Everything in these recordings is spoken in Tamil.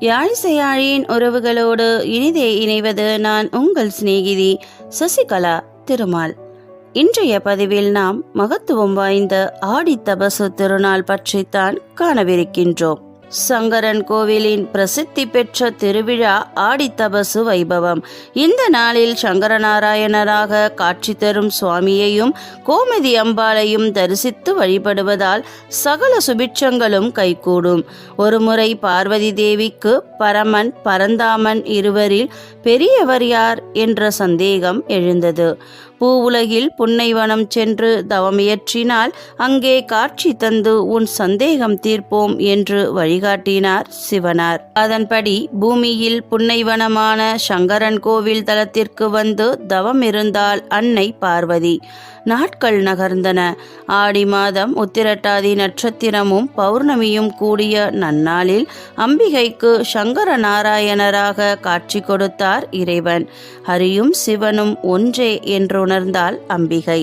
யாழிசையாழியின் உறவுகளோடு இனிதே இணைவது நான் உங்கள் சிநேகிதி சசிகலா திருமால். இன்றைய பதிவில் நாம் மகத்துவம் வாய்ந்த ஆடி தபசு திருநாள் பற்றித்தான் காணவிருக்கின்றோம். சங்கரன் கோவிலின் பிரசித்தி பெற்ற திருவிழா ஆடித்தபசு வைபவம். இந்த நாளில் சங்கரநாராயணராக காட்சி தரும் சுவாமியையும் கோமதி அம்பாளையும் தரிசித்து வழிபடுவதால் சகல சுபிட்சங்களும் கைகூடும். ஒருமுறை பார்வதி தேவிக்கு பரமன் பரந்தாமன் இருவரில் பெரியவர் யார் என்ற சந்தேகம் எழுந்தது. பூவுலகில் புன்னைவனம் சென்று தவமியற்றினால் அங்கே காட்சி தந்து உன் சந்தேகம் தீர்ப்போம் என்று வழிகாட்டினார் சிவனார். அதன்படி பூமியில் புன்னைவனமான சங்கரன் கோவில் தலத்திற்கு வந்து தவம் இருந்தால் அன்னை பார்வதி. நாட்கள் நகர்ந்தன. ஆடி மாதம் உத்திரட்டாதி நட்சத்திரமும் பௌர்ணமியும் கூடிய நன்னாளில் அம்பிகைக்கு சங்கர நாராயணராக காட்சி கொடுத்தார் இறைவன். ஹரியும் சிவனும் ஒன்றே உணர்ந்தாள் அம்பிகை.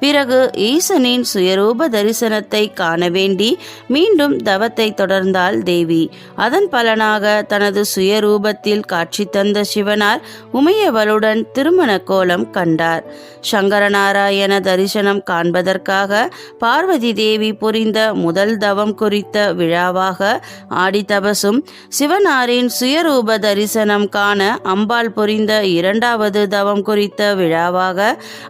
பிறகு ஈசனின் சுயரூப தரிசனத்தை காண வேண்டி மீண்டும் தவத்தை தொடர்ந்தாள் தேவி. அதன் பலனாக தனது சுயரூபத்தில் காட்சி தந்த சிவனார் உமையவளுடன் திருமண கோலம் கண்டார். சங்கரநாராயண தரிசனம் காண்பதற்காக பார்வதி தேவி புரிந்த முதல் தவம் குறித்த விழாவாக ஆடித்தபசும் சிவனாரின் சுயரூப தரிசனம் காண அம்பாள் புரிந்த இரண்டாவது தவம் குறித்த விழாவாக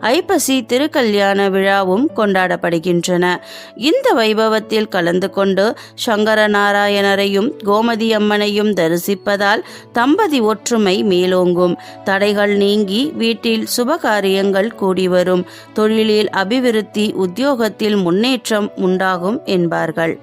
ஐப்பசி திருக்கல்யாண விழாவும் கொண்டாடப்படுகின்றன. இந்த வைபவத்தில் கலந்து கொண்டு சங்கர நாராயணரையும் கோமதி அம்மனையும் தரிசிப்பதால் தம்பதி ஒற்றுமை மேலோங்கும். தடைகள் நீங்கி வீட்டில் சுபகாரியங்கள் கூடி வரும். தொழிலில் அபிவிருத்தி உத்தியோகத்தில் முன்னேற்றம் உண்டாகும் என்பார்கள்.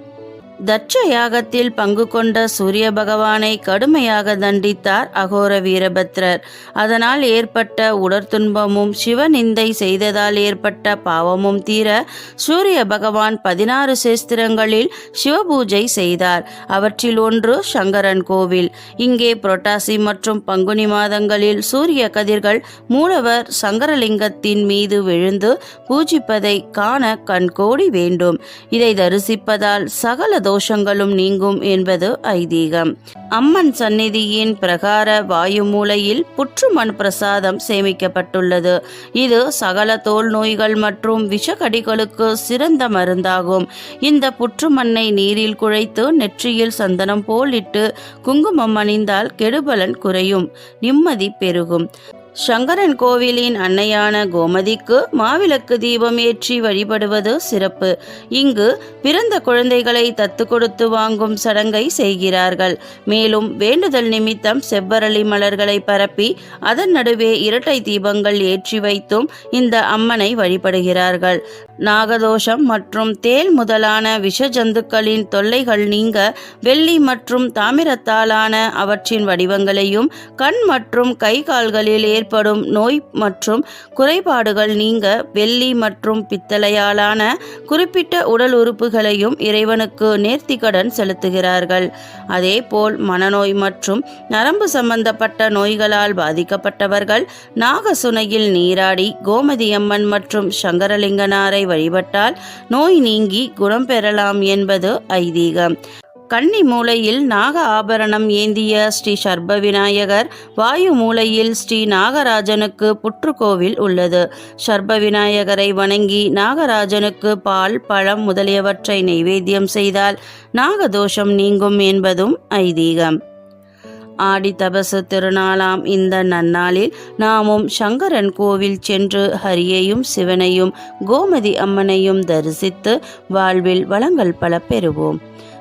தட்ச யாகத்தில் பங்கு கொண்ட சூரிய பகவானை கடுமையாக தண்டித்தார் அகோர வீரபத்ரர். அதனால் ஏற்பட்ட உடற்துன்பமும் சிவநிந்தை செய்ததால் ஏற்பட்ட பாவமும் தீர சூரிய பகவான் பதினாறு சேஸ்திரங்களில் சிவபூஜை செய்தார். அவற்றில் ஒன்று சங்கரன் கோவில். இங்கே புரட்டாசி மற்றும் பங்குனி மாதங்களில் சூரிய கதிர்கள் மூலவர் சங்கரலிங்கத்தின் மீது விழுந்து பூஜிப்பதை காண கண்கோடி வேண்டும். இதை தரிசிப்பதால் சகல தோஷங்களும் நீங்கும் என்பது ஐதீகம். அம்மன் சந்நிதியின் பிரகார வாயு மூலையில் புற்றுமண் பிரசாதம் சேமிக்கப்பட்டுள்ளது. இது சகல தோல் நோய்கள் மற்றும் விஷக்கடிகளுக்கு சிறந்த மருந்தாகும். இந்த புற்றுமண்ணை நீரில் குழைத்து நெற்றியில் சந்தனம் போலிட்டு குங்குமம் அணிந்தால் கெடுபலன் குறையும். நிம்மதி பெருகும். சங்கரன் கோவிலின் அன்னையான கோமதிக்கு மாவிளக்கு தீபம் ஏற்றி வழிபடுவது சிறப்பு. இங்கு பிறந்த குழந்தைகளை தத்து கொடுத்து வாங்கும் சடங்கை செய்கிறார்கள். மேலும் வேண்டுதல் நிமித்தம் செவ்வரளி மலர்களை பரப்பி அதன் நடுவே இரட்டை தீபங்கள் ஏற்றி வைத்தும் இந்த அம்மனை வழிபடுகிறார்கள். நாகதோஷம் மற்றும் தேல் முதலான விஷ ஜந்துக்களின் தொல்லைகள் நீங்க வெள்ளி மற்றும் தாமிரத்தாலான அவற்றின் வடிவங்களையும் கண் மற்றும் கை கால்களில் ஏற்படும் நோய் மற்றும் குறைபாடுகள் நீங்க வெள்ளி மற்றும் பித்தளையாலான குறிப்பிட்ட உடல் உறுப்புகளையும் இறைவனுக்கு நேர்த்திக்கடன் செலுத்துகிறார்கள். அதேபோல் மனநோய் மற்றும் நரம்பு சம்பந்தப்பட்ட நோய்களால் பாதிக்கப்பட்டவர்கள் நாகசுனையில் நீராடி கோமதியம்மன் மற்றும் சங்கரலிங்கனாரை வழிபட்டால் நோய் நீங்கி குணம் பெறலாம் என்பது ஐதீகம். கன்னி மூலையில் நாக ஆபரணம் ஏந்திய ஸ்ரீ சர்ப விநாயகர் வாயு மூலையில் ஸ்ரீ நாகராஜனுக்கு புற்றுக்கோவில் உள்ளது. சர்ப விநாயகரை வணங்கி நாகராஜனுக்கு பால் பழம் முதலியவற்றை நைவேத்தியம் செய்தால் நாகதோஷம் நீங்கும் என்பதும் ஐதீகம். ஆடி தபசு திருநாளாம் இந்த நன்னாளில் நாமும் சங்கரன் கோவில் சென்று ஹரியையும் சிவனையும் கோமதி அம்மனையும் தரிசித்து வாழ்வில் வளங்கள் பல பெறுவோம்.